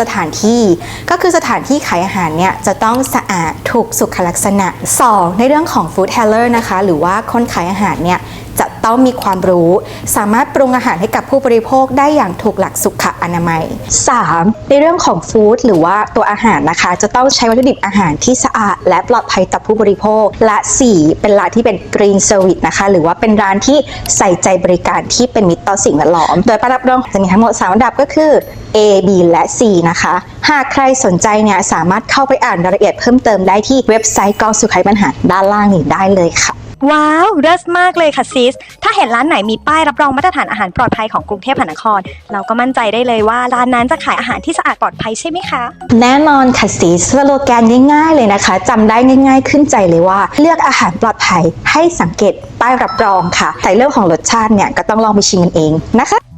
สถานที่ก็คือสถานที่ขายอาหารเนี่ยจะต้องสะอาดถูกสุขลักษณะ 2. ในเรื่องของฟู้ดเทเลอร์นะคะ หรือว่าคนขายอาหารเนี่ยจะ ต้องมีความรู้ สามารถปรุงอาหารให้กับผู้บริโภคได้อย่างถูกหลักสุขอนามัย 3. ในเรื่องของฟู้ดหรือว่าตัวอาหารนะคะ จะต้องใช้วัตถุดิบอาหารที่สะอาด และปลอดภัยต่อผู้บริโภค และ 4. เป็นร้านที่เป็น green service นะคะ หรือว่าเป็นร้านที่ใส่ใจบริการที่เป็นมิตรต่อสิ่งแวดล้อม โดยประดับรองจะมีทั้งหมด3อันดับก็คือ A B และ C นะคะ หากใครสนใจเนี่ยสามารถเข้าไปอ่านรายละเอียดเพิ่มเติมได้ที่เว็บไซต์กองสุขัยปัญหาด้านล่างนี้ได้เลยค่ะ ว้าวเลิศมากเลยค่ะซิส ถ้าเห็นร้านไหนมีป้ายรับรองมาตรฐานอาหารปลอดภัยของกรุงเทพมหานคร เราก็มั่นใจได้เลยว่าร้านนั้นจะขายอาหารที่สะอาดปลอดภัยใช่ไหมคะ แน่นอนค่ะซิสโลแกนง่ายๆเลยนะคะจำได้ง่าย ๆ ขึ้นใจเลยว่า เลือกอาหารปลอดภัยให้สังเกตป้ายรับรองค่ะแต่เรื่องของรสชาติเนี่ยก็ต้องลองไปชิมกันเองนะคะ